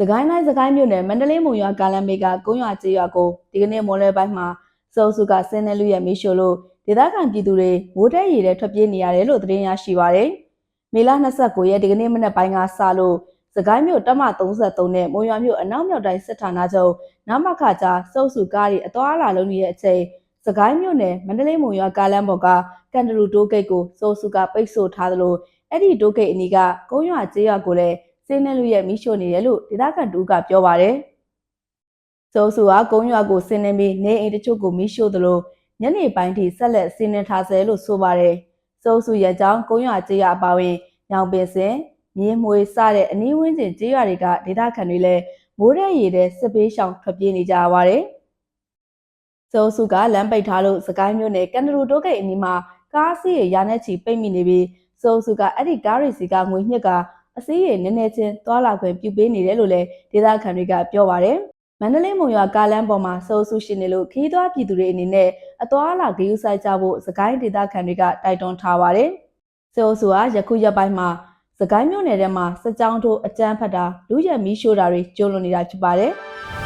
စကိုင်းတိုင်းစကိုင်းမြို့နယ်မန္တလေးမုံရွာကားလမ်းဘေးကကုန်းရွာကျေးရွာကိုဒီကနေ့မွန်လွဲပိုင်းမှာစောစုကဆင်းနေလူရဲ့မီးရှို့လို့ဒေသခံပြည်သူတွေမိုးတဲရေထဲထွက်ပြေးနေရတယ်လို့သတင်းရရှိပါရယ်။မေလ29ရက်ဒီကနေ့မနက်ပိုင်းကစလို့စကိုင်းမြို့တမ33နဲ့မုံရွာမြို့အနောက်မြောက်တိုင်းစစ်ဌာနချုပ်နမခကြားစောစုကားတွေအသွားအလာလုံးနေတဲ့အချိန်စကိုင်းမြို့နယ်မန္တလေးမုံရွာကားလမ်းပေါ်ကကန်တရူတိုးဂိတ်ကိုစောစုကပိတ်ဆို့ထားသလိုအဲ့ဒီတိုးဂိတ်အနီးကကုန်းရွာကျေးရွာကိုလည်း စင်းနဲ့လူရဲ့မိရှို့နေတယ်လို့ဒေသခံတူကပြောပါတယ်။စိုးစုကကုန်းရွာကိုစင်းနေပြီးနေအိမ်တချို့ကိုမိရှို့သလိုညနေပိုင်းထိဆက်လက်စင်းနေထားဆဲလို့ဆိုပါတယ်။စိုးစုရဲ့ကြောင့်ကုန်းရွာကျေးရွာအပါအဝင်ညောင်ပင်စင်မြင်းမွေစတဲ့အနီးဝန်းကျင်ကျေးရွာတွေကဒေသခံတွေလည်းမိုးရဲရည်တဲ့စစ်ပေးရှောင်ထွက်ပြေးနေကြရပါတယ်။စိုးစုကလမ်းပိတ်ထားလို့စကိုင်းမြို့နယ်ကန်တရူတိုးဂိတ်အနီးမှာကားစီးရရာနဲ့ချီပိတ်မိနေပြီးစိုးစုကအဲ့ဒီကားရီစီကငွေညှစ်က အစည်းရနည်းနည်းချင်းသွာလာခွင့်ပြုပေးနေတယ်လို့လည်းဒေသခံတွေကပြောပါတယ်။မန္တလေးမုံရွာကားလမ်းပေါ်မှာစိုးဆူရှိနေလို့ခီးသွွားပြည်သူတွေအနေနဲ့အသွားအလာဂရုစိုက်ကြဖို့စကိုင်းဒေသခံတွေကတိုက်တွန်းထားပါတယ်။စိုးဆူဟာယခုရက်ပိုင်းမှာစကိုင်းမြို့နယ်ထဲမှာစကြောင်းထိုးအကြမ်းဖက်တာလူရက်မီးရှို့တာတွေကျုံလွန်နေတာဖြစ်ပါတယ်။